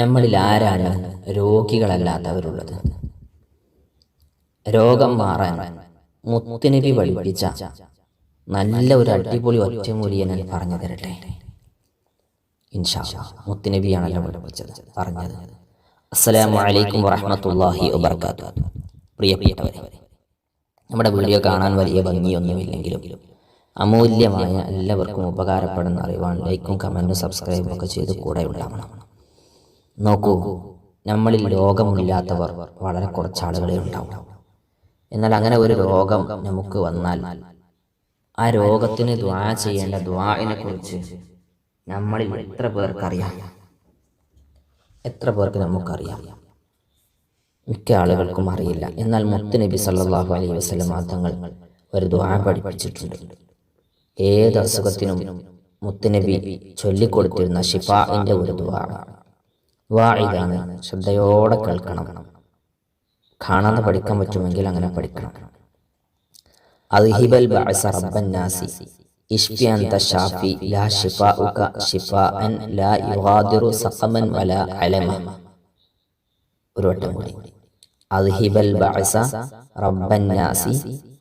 നമ്മളിൽ ആരാണ് രോഗികളല്ലാത്തവരുള്ളത്? രോഗം മാറാൻ മുത്തുനബി പഠിപ്പിച്ച നല്ല ഒരു അടിപൊളി ഒറ്റമൂലിയെ ഞാൻ പറഞ്ഞു തരട്ടെ. ഇൻഷാ അല്ലാഹ്. മുത്തുനബിയാണല്ലോ പഠിപ്പിച്ചത് പറഞ്ഞത്. അസ്സലാമു അലൈക്കും വറഹ്മത്തുള്ളാഹി വബർക്കാത്തു പ്രിയപ്പെട്ടവരെ നമ്മുടെ വീഡിയോ കാണാൻ വലിയ ഭംഗിയൊന്നുമില്ലെങ്കിലും അമൂല്യമായ എല്ലാവർക്കും ഉപകാരപ്പെടുന്ന അറിവാണ് ലൈക്കും കമന്റും സബ്സ്ക്രൈബും ഒക്കെ ചെയ്ത് കൂടെ ഉണ്ടാവണം. നോക്കൂ നമ്മളിൽ രോഗമില്ലാത്തവർ വളരെ കുറച്ച് ആളുകളെ ഉണ്ടാവും. എന്നാൽ അങ്ങനെ ഒരു രോഗം നമുക്ക് വന്നാൽ ആ രോഗത്തിന് ദ്വാ ചെയ്യേണ്ട ദ്വാനെ കുറിച്ച് നമ്മളിൽ എത്ര പേർക്കറിയാം? എത്ര പേർക്ക് നമുക്കറിയാം? മിക്ക ആളുകൾക്കും അറിയില്ല. എന്നാൽ മുത്ത് നബി സല്ലാഹു അലൈഹി വസ്ലം തങ്ങൾ ഒരു ദ്വാ പഠിപ്പിച്ചിട്ടുണ്ട്. ഏത് അസുഖത്തിനും മുത്തുനബി ചൊല്ലിക്കൊടുത്തിരുന്ന ഷിഫാഇന്റെ ഒരു ദ്വാ ദ്വാ ഇതാണ് ശ്രദ്ധയോടെ കേൾക്കണം. കാണാതെ പഠിക്കാൻ പറ്റുമെങ്കിൽ അങ്ങനെ പഠിക്കണം. അദ്ഹിബൽ ബഅസ റബ്ബൻ നാസി. ഇഷ്ഫി അൻത ഷാഫി. ലാ ഷിഫാഉക ഷിഫാഅൻ ലാ യുഗാദിറു സഖമൻ വലാ അലമ. ഒരു വട്ടം കൂടി. അദ്ഹിബൽ ബഅസ റബ്ബൻ നാസി.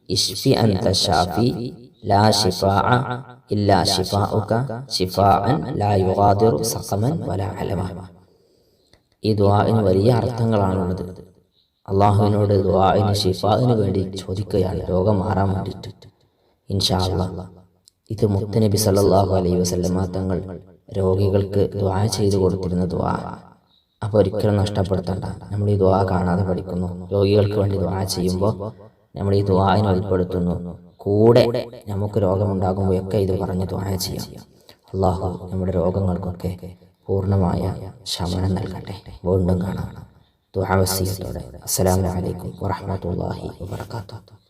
ഇഷ്ഫി അൻത ഷാഫി. ലാ ഷിഫാഅ ഇല്ലാ ഷിഫാഉക ഷിഫാഅൻ ലാ യുഗാദിറു സഖമൻ വലാ അലമ. ഈ ദ്വാവിന് വലിയ അർത്ഥങ്ങളാണുള്ളത്. അള്ളാഹുവിനോട് ദ്വാവിന് ഷിഫാദിന് വേണ്ടി ചോദിക്കുകയാണ്. രോഗം മാറാൻ വേണ്ടിയിട്ട്. ഇൻഷാ ഇത് മുത്തനബി സല്ലല്ലാഹു അലൈഹി വസല്ലമ തങ്ങൾ രോഗികൾക്ക് ദ്വാ ചെയ്തു കൊടുത്തിരുന്ന ദ്വാ അപ്പോൾ ഒരിക്കലും നഷ്ടപ്പെടുത്തണ്ട. നമ്മൾ ഈ ദ്വാ കാണാതെ പഠിക്കുന്നു. രോഗികൾക്ക് വേണ്ടി ദ്വാ ചെയ്യുമ്പോൾ നമ്മൾ ഈ ദ്വാവിനെ ഉൾപ്പെടുത്തുന്നു. കൂടെ നമുക്ക് രോഗമുണ്ടാകുമ്പോഴൊക്കെ ഇത് പറഞ്ഞ് ദ്വാ ചെയ്യാം. അള്ളാഹു നമ്മുടെ രോഗങ്ങൾക്കൊക്കെ പൂർണമായ ശമനം നൽകട്ടെ. വീണ്ടും കാണാം. ദ്വാവസീയത്തോടെ അസ്സലാമു അലൈക്കും വറഹ്മത്തുള്ളാഹി വബറകാതുഹു.